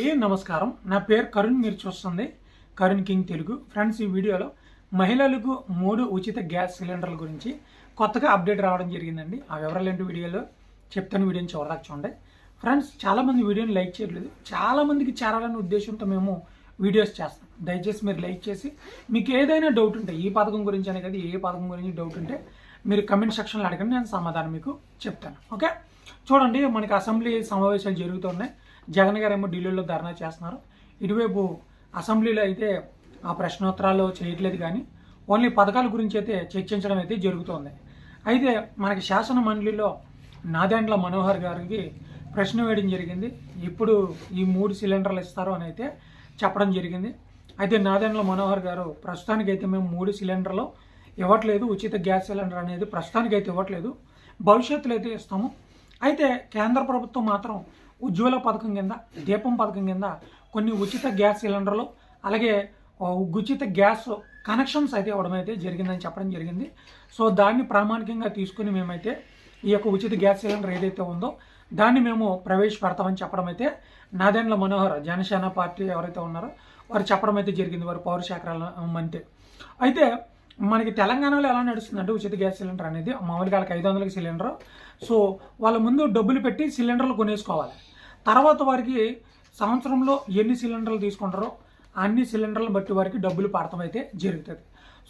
ఏ నమస్కారం. నా పేరు కరుణ్ మీరు చూస్తుంది కరుణ్ కింగ్ తెలుగు. ఫ్రెండ్స్ ఈ వీడియోలో మహిళలకు మూడు ఉచిత గ్యాస్ సిలిండర్ల గురించి కొత్తగా అప్డేట్ రావడం జరిగిందండి. ఆ వివరాలు ఏంటి వీడియోలో చెప్తాను వీడియోని చివరిదాకా చూడండి. ఫ్రెండ్స్ చాలామంది వీడియోని లైక్ చేయట్లేదు. చాలామందికి చేరాలనే ఉద్దేశంతో మేము వీడియోస్ చేస్తాం. దయచేసి మీరు లైక్ చేసి మీకు ఏదైనా డౌట్ ఉంటే ఈ పథకం గురించి అనే కదా ఏ పథకం గురించి డౌట్ ఉంటే మీరు కమెంట్ సెక్షన్లో అడగండి నేను సమాధానం మీకు చెప్తాను. ఓకే? చూడండి మనకి అసెంబ్లీ సమావేశాలు జరుగుతున్నాయి. జగన్ గారు ఏమో ఢిల్లీలో ధర్నా చేస్తున్నారు. ఇటువైపు అసెంబ్లీలో అయితే ఆ ప్రశ్నోత్తరాలు చేయట్లేదు కానీ ఓన్లీ పథకాల గురించి అయితే చర్చించడం అయితే జరుగుతోంది. అయితే మనకి శాసన మండలిలో నాదెండ్ల మనోహర్ గారికి ప్రశ్న వేయడం జరిగింది. ఇప్పుడు ఈ మూడు సిలిండర్లు ఇస్తారు అని అయితే చెప్పడం జరిగింది. అయితే నాదెండ్ల మనోహర్ గారు ప్రస్తుతానికి అయితే మేము మూడు సిలిండర్లు ఇవ్వట్లేదు. ఉచిత గ్యాస్ సిలిండర్ అనేది ప్రస్తుతానికి అయితే ఇవ్వట్లేదు. భవిష్యత్తులో అయితే ఇస్తాము. అయితే కేంద్ర ప్రభుత్వం మాత్రం ఉజ్వల పథకం కింద దీపం పథకం కింద కొన్ని ఉచిత గ్యాస్ సిలిండర్లు అలాగే ఉచిత గ్యాస్ కనెక్షన్స్ అయితే ఇవ్వడం అయితే జరిగిందని చెప్పడం జరిగింది. సో దాన్ని ప్రామాణికంగా తీసుకుని మేమైతే ఈ యొక్క ఉచిత గ్యాస్ సిలిండర్ ఏదైతే ఉందో దాన్ని మేము ప్రవేశపెడతామని చెప్పడం అయితే నాదెండ్ల మనోహర్ జనసేన పార్టీ ఎవరైతే ఉన్నారో వారు చెప్పడం అయితే జరిగింది. వారు పౌర శాఖ మంత్రి. అయితే మనకి తెలంగాణలో ఎలా నడుస్తుందంటే ఉచిత గ్యాస్ సిలిండర్ అనేది మామూలుగా వాళ్ళకి ఐదు వందలకి సిలిండర్. సో వాళ్ళ ముందు డబ్బులు పెట్టి సిలిండర్లు కొనేసుకోవాలి. తర్వాత వారికి సంవత్సరంలో ఎన్ని సిలిండర్లు తీసుకుంటారో అన్ని సిలిండర్లను బట్టి వారికి డబ్బులు పడటం అయితే జరుగుతుంది.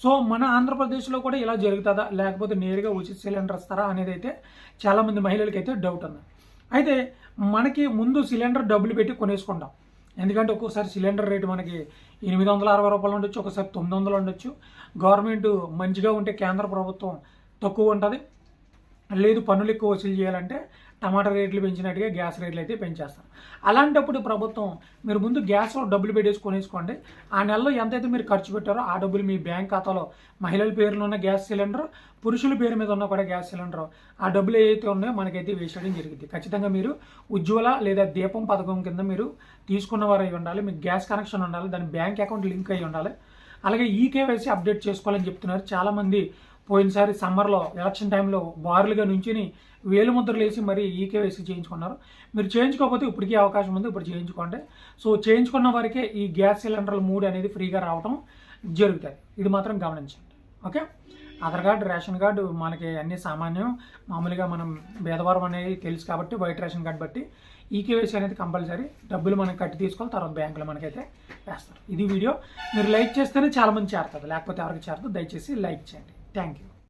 సో మన ఆంధ్రప్రదేశ్లో కూడా ఇలా జరుగుతుందా? లేకపోతే నేరుగా ఉచిత సిలిండర్ ఇస్తారా అనేది అయితే చాలామంది మహిళలకి అయితే డౌట్ ఉంది. అయితే మనకి ముందు సిలిండర్ డబ్బులు పెట్టి కొనేసుకుంటాం. ఎందుకంటే ఒక్కోసారి సిలిండర్ రేటు మనకి ఎనిమిది వందల అరవై రూపాయలు ఉండొచ్చు ఒకసారి తొమ్మిది వందలు ఉండొచ్చు. గవర్నమెంట్ మంచిగా ఉంటే కేంద్ర ప్రభుత్వం తక్కువ ఉంటుంది. లేదు పన్నులు ఎక్కువ వసూలు చేయాలంటే టమాటా రేట్లు పెంచినట్టుగా గ్యాస్ రేట్లు అయితే పెంచేస్తారు అలాంటప్పుడు ప్రభుత్వం మీరు ముందు గ్యాస్లో డబ్బులు పెట్టేసి కొనేసుకోండి. ఆ నెలలో ఎంతైతే మీరు ఖర్చు పెట్టారో ఆ డబ్బులు మీ బ్యాంక్ ఖాతాలో మహిళల పేరులో ఉన్న గ్యాస్ సిలిండర్ పురుషుల పేరు మీద ఉన్న కూడా గ్యాస్ సిలిండర్ ఆ డబ్బులు ఏవైతే ఉన్నాయో మనకైతే వేసేయడం జరిగింది. ఖచ్చితంగా మీరు ఉజ్వల లేదా దీపం పథకం కింద మీరు తీసుకున్న వారు అయి ఉండాలి మీకు గ్యాస్ కనెక్షన్ ఉండాలి దాని బ్యాంక్ అకౌంట్ లింక్ అయి ఉండాలి. అలాగే ఈ కేవైసీ అప్డేట్ చేసుకోవాలని చెప్తున్నారు. చాలామంది పోయినసారి సమ్మర్లో ఎలక్షన్ టైంలో బారులుగా నుంచుని వేలు ముద్రలు వేసి మరీ ఈ కేవైసీ చేయించుకున్నారు. మీరు చేయించుకోకపోతే ఇప్పటికీ అవకాశం ఉంది ఇప్పుడు చేయించుకోండి. సో చేయించుకున్న వారికే ఈ గ్యాస్ సిలిండర్లు మూడు అనేది ఫ్రీగా రావడం జరుగుతుంది ఇది మాత్రం గమనించండి. Okay? Aadhaar card ration card మనకి అన్ని సామాన్యం. మామూలుగా మనం భేదవారం అనేది తెలుసు కాబట్టి వైట్ రేషన్ కార్డు బట్టి ఈ కేవైసీ అనేది కంపల్సరీ. డబ్బులు మనం కట్టి తీసుకోవాలి తర్వాత బ్యాంకులో మనకైతే వేస్తారు. ఇది వీడియో. మీరు లైక్ చేస్తేనే చాలామంది చేరుతుంది లేకపోతే ఎవరికి చేరుతుంది దయచేసి లైక్ చేయండి. Thank you.